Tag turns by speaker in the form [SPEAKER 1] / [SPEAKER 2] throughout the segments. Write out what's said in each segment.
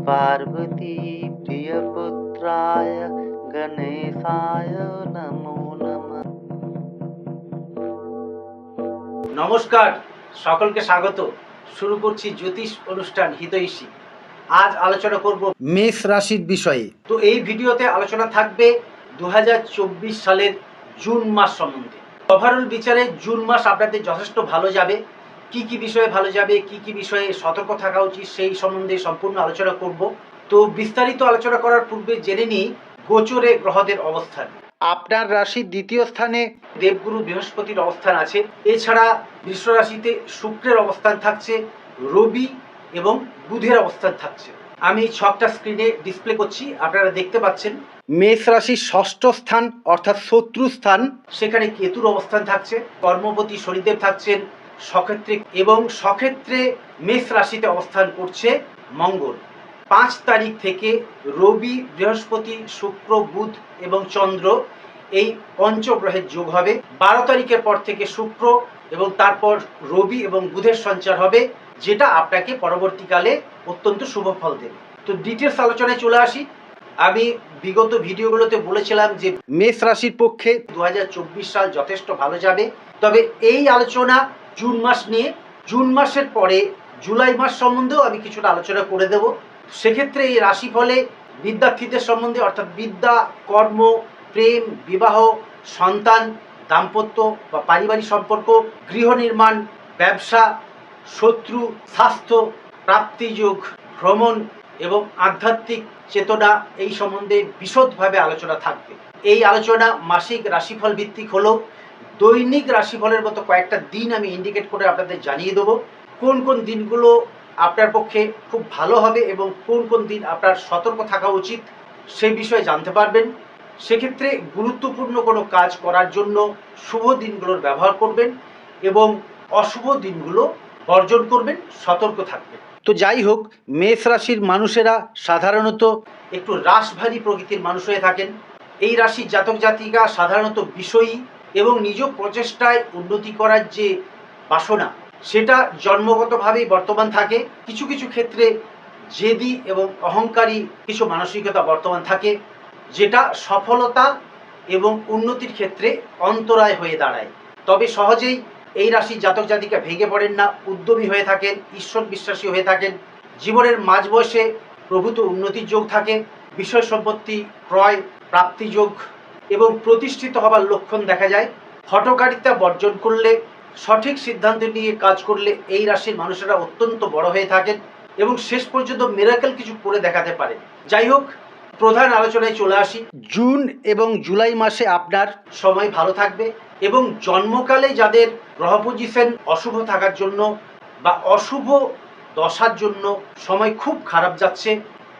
[SPEAKER 1] पार्वती प्रियपुत्राय गणेशाय नमो नमः
[SPEAKER 2] নমস্কার সকলকে স্বাগত শুরু করছি জ্যোতিষ অনুষ্ঠান হিতৈষী আজ আলোচনা করব মেষ রাশির বিষয়ে তো এই ভিডিওতে আলোচনা থাকবে দু সালের জুন মাস সম্বন্ধে ওভারঅল বিচারে জুন মাস আপনাদের যথেষ্ট ভালো যাবে কি কি বিষয়ে ভালো যাবে, কি কি বিষয়ে সতর্ক থাকা উচিত, সেই সম্বন্ধে সম্পূর্ণ আলোচনা করব। তো বিস্তারিত আলোচনা করার পূর্বে জেনে নিই গোচরে গ্রহদের অবস্থান। আপনার রাশির দ্বিতীয় স্থানে, দেবগুরু বৃহস্পতির অবস্থান আছে। এছাড়া বৃষ রাশিতে শুক্রের অবস্থান থাকছে, রবি এবং বুধের অবস্থান থাকছে। আমি ছকটা স্ক্রিনে ডিসপ্লে করছি, আপনারা দেখতে পাচ্ছেন। মেষ রাশির ষষ্ঠ স্থান, অর্থাৎ শত্রু স্থান, সেখানে কেতুর অবস্থান থাকছে। কর্মপতি শনিদেব থাকছেন সক্ষেত্রে এবং সক্ষেত্রে মেষ রাশিতে অবস্থান করছে মঙ্গল। পাঁচ তারিখ থেকে রবি, বৃহস্পতি, শুক্র, বুধ এবং চন্দ্র এই পঞ্চগ্রহের যোগ হবে। বারো তারিখের পর থেকে শুক্র এবং তারপর রবি এবং বুধের সঞ্চার হবে, যেটা আপনাকে পরবর্তীকালে অত্যন্ত শুভ ফল দেবে। তো ডিটেলস আলোচনায় চলে আসি। আমি বিগত ভিডিওগুলোতে বলেছিলাম যে মেষ রাশির পক্ষে দু হাজার চব্বিশ সাল যথেষ্ট ভালো যাবে। তবে এই আলোচনা জুন মাস নিয়ে, জুন মাসের পরে জুলাই মাস সম্বন্ধেও আমি কিছুটা আলোচনা করে দেব। সেক্ষেত্রে এই রাশিফলে বিদ্যার্থীদের সম্বন্ধে, অর্থাৎ বিদ্যা, কর্ম, প্রেম, বিবাহ, সন্তান, দাম্পত্য বা পারিবারিক সম্পর্ক, গৃহ নির্মাণ, ব্যবসা, শত্রু, স্বাস্থ্য, প্রাপ্তিযোগ, ভ্রমণ এবং আধ্যাত্মিক চেতনা এই সম্বন্ধে বিশদভাবে আলোচনা থাকবে। এই আলোচনা মাসিক রাশিফল ভিত্তিক হলেও দৈনিক রাশিফলের মতো কয়েকটা দিন আমি ইন্ডিকেট করে আপনাদের জানিয়ে দেবো। কোন কোন দিনগুলো আপনার পক্ষে খুব ভালো হবে এবং কোন কোন দিন আপনার সতর্ক থাকা উচিত সেই বিষয়ে জানতে পারবেন। সেক্ষেত্রে গুরুত্বপূর্ণ কোনো কাজ করার জন্য শুভ দিনগুলোর ব্যবহার করবেন এবং অশুভ দিনগুলো বর্জন করবেন, সতর্ক থাকবেন। তো যাই হোক, মেষ রাশির মানুষেরা সাধারণত একটু রাশভারী প্রকৃতির মানুষ হয়ে থাকেন। এই রাশির জাতক জাতিকা সাধারণত বিষয়ী এবং নিজ প্রচেষ্টায় উন্নতি করার যে বাসনা, সেটা জন্মগতভাবেই বর্তমান থাকে। কিছু কিছু ক্ষেত্রে জেদি এবং অহংকারী কিছু মানসিকতা বর্তমান থাকে, যেটা সফলতা এবং উন্নতির ক্ষেত্রে অন্তরায় হয়ে দাঁড়ায়। তবে সহজেই এই রাশির জাতক জাতিকা ভেঙে পড়েন না, উদ্যমী হয়ে থাকেন, ঈশ্বর বিশ্বাসী হয়ে থাকেন। জীবনের মাঝ বয়সে প্রভূত উন্নতির যোগ থাকে, বিষয় সম্পত্তি, ক্রয় প্রাপ্তিযোগ এবং প্রতিষ্ঠিত হবার লক্ষণ দেখা যায়। হটকারিতা বর্জন করলে, সঠিক সিদ্ধান্ত নিয়ে কাজ করলে এই রাশির মানুষেরা অত্যন্ত বড় হয়ে থাকেন এবং শেষ পর্যন্ত মেরাকেল কিছু করে দেখাতে পারেন। যাই হোক, প্রধান আলোচনায় চলে আসি। জুন এবং জুলাই মাসে আপনার সময় ভালো থাকবে এবং জন্মকালে যাদের গ্রহ পজিশন অশুভ থাকার জন্য বা অশুভ দশার জন্য সময় খুব খারাপ যাচ্ছে,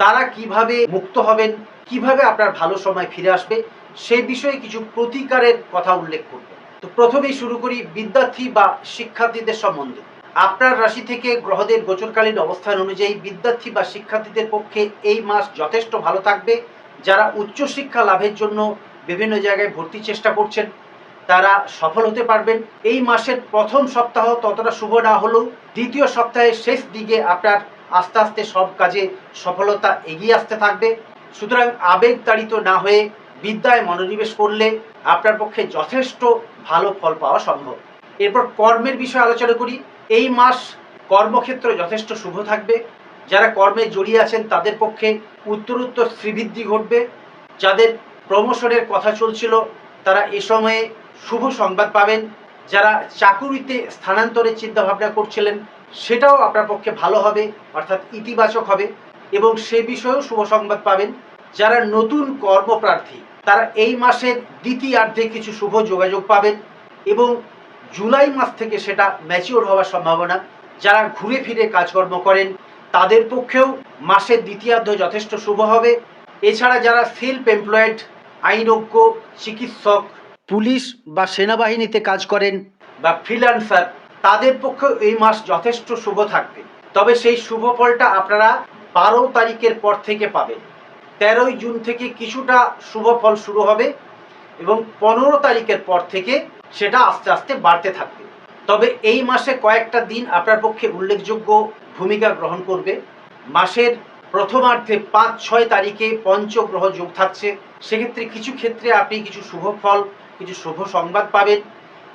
[SPEAKER 2] তারা কীভাবে মুক্ত হবেন, কীভাবে আপনার ভালো সময় ফিরে আসবে সেই বিষয়ে কিছু প্রতিকারের কথা উল্লেখ করব। তো প্রথমেই শুরু করি বিদ্যার্থী বা শিক্ষার্থীদের সম্বন্ধে। আপনার রাশি থেকে গ্রহদের গোচরকালীন অবস্থান অনুযায়ী বিদ্যার্থী বা শিক্ষার্থীদের পক্ষে এই মাস যথেষ্ট ভালো থাকবে। যারা উচ্চশিক্ষা লাভের জন্য বিভিন্ন জায়গায় ভর্তির চেষ্টা করছেন, তারা সফল হতে পারবেন। এই মাসের প্রথম সপ্তাহ ততটা শুভ না হলেও দ্বিতীয় সপ্তাহের শেষ দিকে আপনার আস্তে আস্তে সব কাজে সফলতা এগিয়ে আসতে থাকবে। সুতরাং আবেগ তাড়িত না হয়ে বিদ্যায় মনোনিবেশ করলে আপনার পক্ষে যথেষ্ট ভালো ফল পাওয়া সম্ভব। এরপর কর্মের বিষয়ে আলোচনা করি। এই মাস কর্মক্ষেত্র যথেষ্ট শুভ থাকবে। যারা কর্মে জড়িয়ে আছেন, তাদের পক্ষে উত্তরোত্তর শ্রীবৃদ্ধি ঘটবে। যাদের প্রমোশনের কথা চলছিল, তারা এ সময়ে শুভ সংবাদ পাবেন। যারা চাকুরিতে স্থানান্তরের চিন্তাভাবনা করছিলেন, সেটাও আপনার পক্ষে ভালো হবে, অর্থাৎ ইতিবাচক হবে এবং সে বিষয়েও শুভ সংবাদ পাবেন। যারা নতুন কর্মপ্রার্থী তারা এই মাসের দ্বিতীয়ার্ধে কিছু শুভ যোগাযোগ পাবেন এবং জুলাই মাস থেকে সেটা ম্যাচিওর হওয়ার সম্ভাবনা। যারা ঘুরে ফিরে কাজকর্ম করেন, তাদের পক্ষেও মাসের দ্বিতীয়ার্ধ যথেষ্ট শুভ হবে। এছাড়া যারা সেলফ এমপ্লয়েড আইনজ্ঞ, চিকিৎসক, পুলিশ বা সেনাবাহিনীতে কাজ করেন বা ফ্রিল্যান্সার তাদের পক্ষেও এই মাস যথেষ্ট শুভ থাকবে। তবে সেই শুভ ফলটা আপনারা বারো তারিখের পর থেকে পাবেন। তেরোই জুন থেকে কিছুটা শুভ ফল শুরু হবে এবং পনেরো তারিখের পর থেকে সেটা আস্তে আস্তে বাড়তে থাকবে। তবে এই মাসে কয়েকটা দিন আপনার পক্ষে উল্লেখযোগ্য ভূমিকা গ্রহণ করবে। মাসের প্রথমার্ধে পাঁচ, ছয় তারিখে পঞ্চগ্রহ যোগ থাকছে। সেক্ষেত্রে কিছু ক্ষেত্রে আপনি কিছু শুভ ফল, কিছু শুভ সংবাদ পাবেন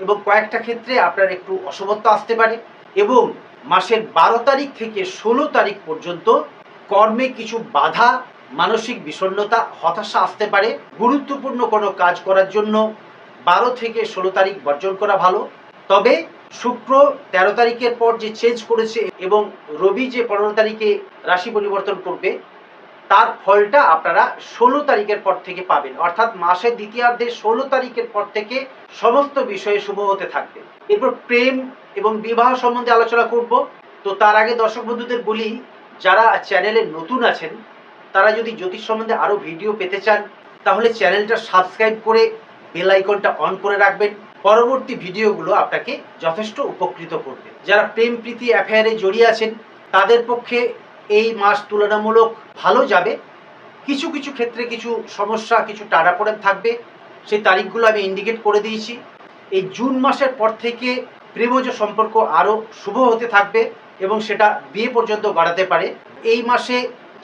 [SPEAKER 2] এবং কয়েকটা ক্ষেত্রে আপনার একটু অশুভত্ব আসতে পারে এবং মাসের বারো তারিখ থেকে ষোলো তারিখ পর্যন্ত কর্মে কিছু বাধা মানসিক বিষণ্ণতা, হতাশা আসতে পারে। গুরুত্বপূর্ণ কোনো কাজ করার জন্য বারো থেকে ষোলো তারিখ বর্জন করা ভালো। তবে শুক্র তেরো তারিখের পর যে চেঞ্জ করেছে এবং রবি যে পনেরো তারিখে রাশি পরিবর্তন করবে, তার ফলটা আপনারা ষোলো তারিখের পর থেকে পাবেন। অর্থাৎ মাসের দ্বিতীয়ার্ধে ষোলো তারিখের পর থেকে সমস্ত বিষয়ে শুভ হতে থাকবে। এরপর প্রেম এবং বিবাহ সম্বন্ধে আলোচনা করব। তো তার আগে দর্শক বন্ধুদের বলি, যারা চ্যানেলে নতুন আছেন তারা যদি জ্যোতিষ সম্বন্ধে আরও ভিডিও পেতে চান, তাহলে চ্যানেলটা সাবস্ক্রাইব করে বেল আইকনটা অন করে রাখবেন। পরবর্তী ভিডিওগুলো আপনাকে যথেষ্ট উপকৃত করবে। যারা প্রেম, প্রীতি অ্যাফেয়ারে জড়িয়ে আছেন, তাদের পক্ষে এই মাস তুলনামূলক ভালো যাবে। কিছু কিছু ক্ষেত্রে কিছু সমস্যা, কিছু টানাপোড়েন থাকবে। সেই তারিখগুলো আমি ইন্ডিকেট করে দিয়েছি। এই জুন মাসের পর থেকে প্রেমজ সম্পর্ক আরও শুভ হতে থাকবে এবং সেটা বিয়ে পর্যন্ত বাড়াতে পারে। এই মাসে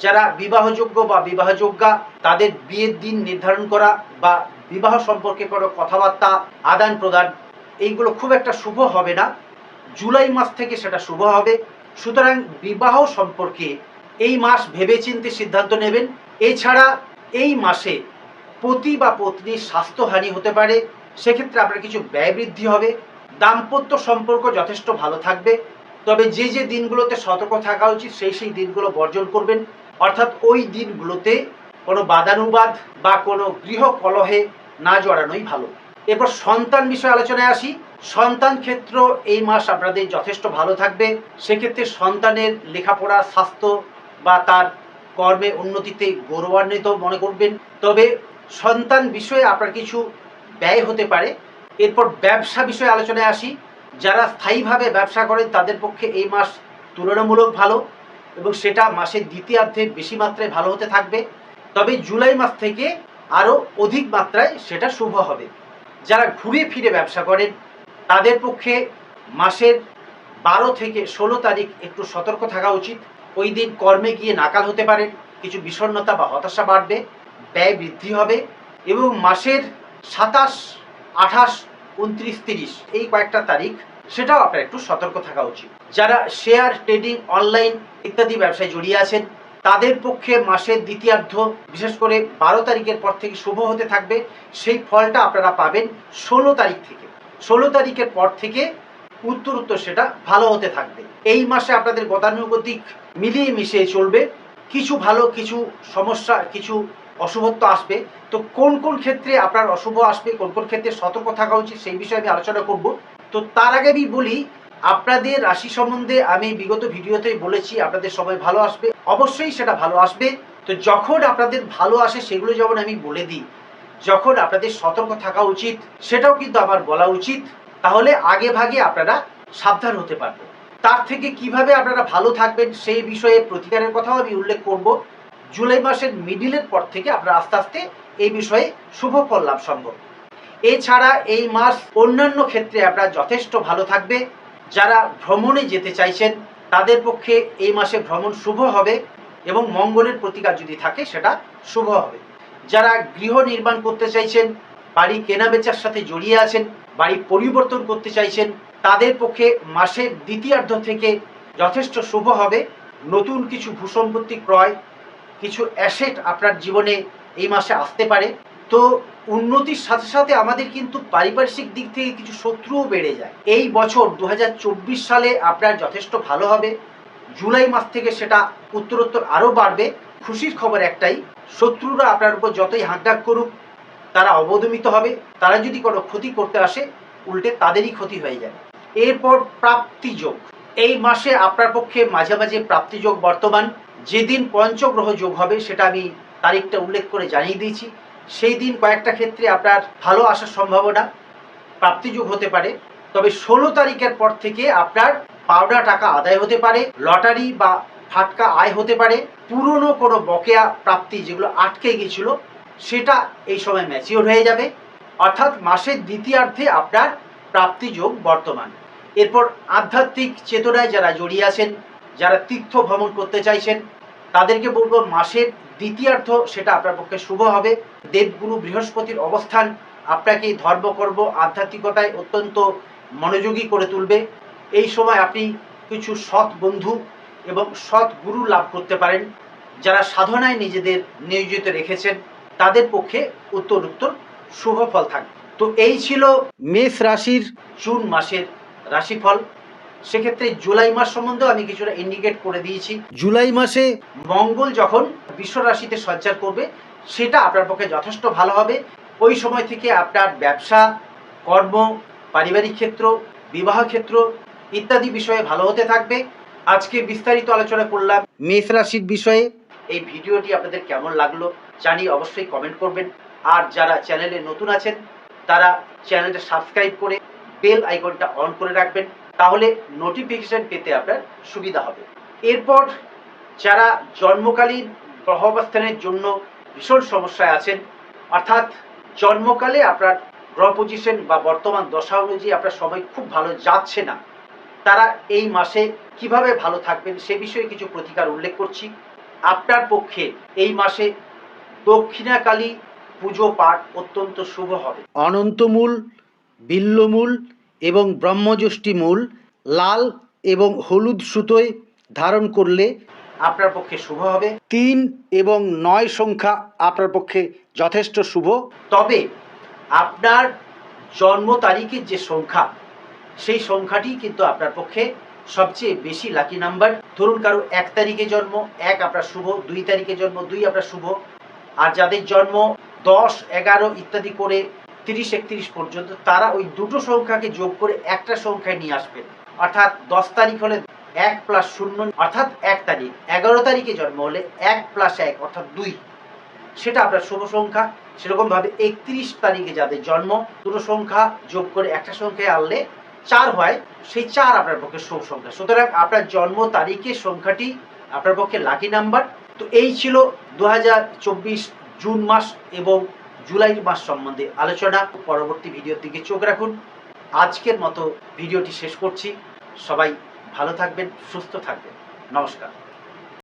[SPEAKER 2] যারা বিবাহযোগ্য বা বিবাহযোগ্যা তাদের বিয়ের দিন নির্ধারণ করা বা বিবাহ সম্পর্কে কোনো কথাবার্তা আদান প্রদান, এইগুলো খুব একটা শুভ হবে না। জুলাই মাস থেকে সেটা শুভ হবে। সুতরাং বিবাহ সম্পর্কে এই মাস ভেবেচিন্তে সিদ্ধান্ত নেবেন। এছাড়া এই মাসে পতি বা পত্নীর স্বাস্থ্যহানি হতে পারে। সেক্ষেত্রে আপনার কিছু ব্যয় বৃদ্ধি হবে। দাম্পত্য সম্পর্ক যথেষ্ট ভালো থাকবে। তবে যে যে দিনগুলোতে সতর্ক থাকা উচিত, সেই সেই দিনগুলো বর্জন করবেন। অর্থাৎ ওই দিনগুলোতে কোনো বাদানুবাদ বা কোনো গৃহ কলহে না জড়ানোই ভালো। এরপর সন্তান বিষয়ে আলোচনায় আসি। সন্তান ক্ষেত্র এই মাস আপনাদের যথেষ্ট ভালো থাকবে। সেক্ষেত্রে সন্তানের লেখাপড়া, স্বাস্থ্য বা তার কর্মে উন্নতিতে গৌরবান্বিত মনে করবেন। তবে সন্তান বিষয়ে আপনার কিছু ব্যয় হতে পারে। এরপর ব্যবসা বিষয়ে আলোচনায় আসি। যারা স্থায়ীভাবে ব্যবসা করেন, তাদের পক্ষে এই মাস তুলনামূলক ভালো। এবং সেটা মাসের দ্বিতীয়ার্ধে বেশি মাত্রায় ভালো হতে থাকবে। তবে জুলাই মাস থেকে আরও অধিক মাত্রায় সেটা শুভ হবে। যারা ঘুরে ফিরে ব্যবসা করেন, তাদের পক্ষে মাসের বারো থেকে ষোলো তারিখ একটু সতর্ক থাকা উচিত। ওই দিন কর্মে গিয়ে নাকাল হতে পারেন, কিছু বিষণ্ণতা বা হতাশা বাড়বে, ব্যয় বৃদ্ধি হবে এবং মাসের সাতাশ, আঠাশ, উনত্রিশ, তিরিশ এই কয়েকটা তারিখ সেটাও আপনার একটু সতর্ক থাকা উচিত। যারা শেয়ার ট্রেডিং অনলাইন ইত্যাদি ব্যবসায় জড়িয়ে আছেন, তাদের পক্ষে মাসের দ্বিতীয়ার্ধ, বিশেষ করে বারো তারিখের পর থেকে শুভ হতে থাকবে। সেই ফলটা আপনারা পাবেন ষোলো তারিখ থেকে। ষোলো তারিখের পর থেকে উত্তর উত্তর সেটা ভালো হতে থাকবে। এই মাসে আপনাদের গতানুগতিক মিলিয়ে মিশিয়ে চলবে। কিছু ভালো, কিছু সমস্যা, কিছু অশুভত্ব আসবে। তো কোন কোন ক্ষেত্রে আপনার অশুভ আসবে, কোন কোন ক্ষেত্রে সতর্ক থাকা উচিত সেই বিষয়ে আমি আলোচনা করব। তো তার আগে আমি বলি, আপনাদের রাশি সম্বন্ধে আমি বিগত ভিডিওতে বলেছি, আপনাদের সবাই ভালো আসবে। অবশ্যই সেটা ভালো আসবে। তো যখন আপনাদের ভালো আসে, সেগুলো যেমন আমি বলে দিই, যখন আপনাদের সতর্ক থাকা উচিত, সেটাও কিন্তু আমার বলা উচিত, তাহলে আগে ভাগে আপনারা সাবধান হতে পারবেন। তার থেকে কীভাবে আপনারা ভালো থাকবেন, সেই বিষয়ে প্রতিকারের কথাও আমি উল্লেখ করব। জুলাই মাসের মিডিলের পর থেকে আপনারা আস্তে আস্তে এই বিষয়ে শুভ ফল লাভ সম্ভব। এছাড়া এই মাস অন্যান্য ক্ষেত্রে আপনার যথেষ্ট ভালো থাকবে। যারা ভ্রমণে যেতে চাইছেন, তাদের পক্ষে এই মাসে ভ্রমণ শুভ হবে এবং মঙ্গলের প্রতিকার যদি থাকে, সেটা শুভ হবে। যারা গৃহ নির্মাণ করতে চাইছেন, বাড়ি কেনা বেচার সাথে জড়িয়ে আছেন, বাড়ি পরিবর্তন করতে চাইছেন, তাদের পক্ষে মাসের দ্বিতীয়ার্ধ থেকে যথেষ্ট শুভ হবে। নতুন কিছু ভূসম্পত্তি ক্রয়, কিছু অ্যাসেট আপনার জীবনে এই মাসে আসতে পারে। তো উন্নতির সাথে সাথে আমাদের কিন্তু পারিপার্শ্বিক দিক থেকে কিছু শত্রুও বেড়ে যায়। এই বছর দু হাজার চব্বিশ সালে আপনার যথেষ্ট ভালো হবে। জুলাই মাস থেকে সেটা উত্তরোত্তর আরও বাড়বে। খুশির খবর একটাই, শত্রুরা আপনার উপর যতই হাঁকডাক করুক, তারা অবদমিত হবে। তারা যদি কোনো ক্ষতি করতে আসে, উল্টে তাদেরই ক্ষতি হয়ে যাবে। এরপর প্রাপ্তিযোগ এই মাসে আপনার পক্ষে মাঝে মাঝে প্রাপ্তিযোগ বর্তমান। যেদিন পঞ্চগ্রহ যোগ হবে, সেটা আমি তারিখটা উল্লেখ করে জানিয়ে দিয়েছি। সেই দিন কয়েকটা ক্ষেত্রে আপনার ভালো আসার সম্ভাবনা প্রাপ্তিযোগ হতে পারে। তবে ষোলো তারিখের পর থেকে আপনার পাওনা টাকা আদায় হতে পারে, লটারি বা ফাটকা আয় হতে পারে। পুরনো কোনো বকেয়া প্রাপ্তি যেগুলো আটকে গিয়েছিল, সেটা এই সময় ম্যাচিওর হয়ে যাবে। অর্থাৎ মাসের দ্বিতীয়ার্ধে আপনার প্রাপ্তিযোগ বর্তমান। এরপর আধ্যাত্মিক চেতনায় যারা জড়িয়ে আছেন, যারা তীর্থ ভ্রমণ করতে চাইছেন, তাদেরকে বলব মাসের দ্বিতীয়ার্ধ সেটা আপনার পক্ষে শুভ হবে। দেবগুরু বৃহস্পতির অবস্থান আপনাকে ধর্মকর্ম আধ্যাত্মিকতায় অত্যন্ত মনোযোগী করে তুলবে। এই সময় আপনি কিছু সৎ বন্ধু এবং সৎ গুরু লাভ করতে পারেন। যারা সাধনায় নিজেদের নিয়োজিত রেখেছেন, তাদের পক্ষে উত্তর উত্তর শুভ ফল থাকবে। তো এই ছিল মেষ রাশির জুন মাসের রাশিফল। সেক্ষেত্রে জুলাই মাস সম্বন্ধেও আমি কিছুটা ইন্ডিকেট করে দিয়েছি। জুলাই মাসে মঙ্গল যখন বিশ্ব রাশিতে সঞ্চার করবে, সেটা আপনার পক্ষে যথেষ্ট ভালো হবে। ওই সময় থেকে আপনার ব্যবসা, কর্ম, পারিবারিক ক্ষেত্র, বিবাহ ক্ষেত্র ইত্যাদি বিষয়ে ভালো হতে থাকবে। আজকে বিস্তারিত আলোচনা করলাম মেষ রাশির বিষয়ে। এই ভিডিওটি আপনাদের কেমন লাগল জানি অবশ্যই কমেন্ট করবেন। আর যারা চ্যানেলে নতুন আছেন, তারা চ্যানেলটা সাবস্ক্রাইব করে বেল আইকনটা অন করে রাখবেন। তাহলে নোটিফিকেশন পেতে আপনার সুবিধা হবে। এরপর যারা জন্মকালীন গ্রহাবস্থানের জন্য ভীষণ সমস্যায় আছেন, অর্থাৎ জন্মকালে আপনার গ্রহ পজিশন বা বর্তমান দশা অনুযায়ী আপনার সময় খুব ভালো যাচ্ছে না, তারা এই মাসে কীভাবে ভালো থাকবেন সে বিষয়ে কিছু প্রতিকার উল্লেখ করছি। আপনার পক্ষে এই মাসে দক্ষিণাকালী পুজো পাঠ অত্যন্ত শুভ হবে। অনন্তমূল, বিল্লমূল এবং ব্রহ্মযষ্টি মূল, লাল এবং হলুদ সুতোয় ধারণ করলে আপনার পক্ষে শুভ হবে। তিন এবং নয় সংখ্যা আপনার পক্ষে যথেষ্ট শুভ। তবে আপনার জন্ম তারিখের যে সংখ্যা, সেই সংখ্যাটি কিন্তু আপনার পক্ষে সবচেয়ে বেশি লাকি নাম্বার ধরুন কারও এক তারিখে জন্ম, এক আপনার শুভ, দুই তারিখে জন্ম, দুই আপনার শুভ। আর যাদের জন্ম দশ, এগারো ইত্যাদি করে তিরিশ, একত্রিশ পর্যন্ত তারা ওই দুটো সংখ্যাকে যোগ করে একটা সংখ্যায় নিয়ে আসবেন অর্থাৎ দশ তারিখ হলে এক প্লাস শূন্য, অর্থাৎ এক তারিখ। এগারো তারিখে জন্ম হলে এক প্লাস এক, অর্থাৎ দুই। সেটা আপনার শুভ সংখ্যা। সেরকমভাবে একত্রিশ তারিখে যাদের জন্ম, দুটো সংখ্যা যোগ করে একটা সংখ্যায় আনলে চার হয়। সেই চার আপনার পক্ষে শুভ সংখ্যা। সুতরাং আপনার জন্ম তারিখের সংখ্যাটি আপনার পক্ষে লাকি নাম্বার তো এই ছিল দু হাজার চব্বিশ জুন মাস এবং জুলাই মাস সম্বন্ধে আলোচনা। পরবর্তী ভিডিওর দিকে চোখ রাখুন। আজকের মতো ভিডিওটি শেষ করছি। সবাই ভালো থাকবেন, সুস্থ থাকবেন। নমস্কার।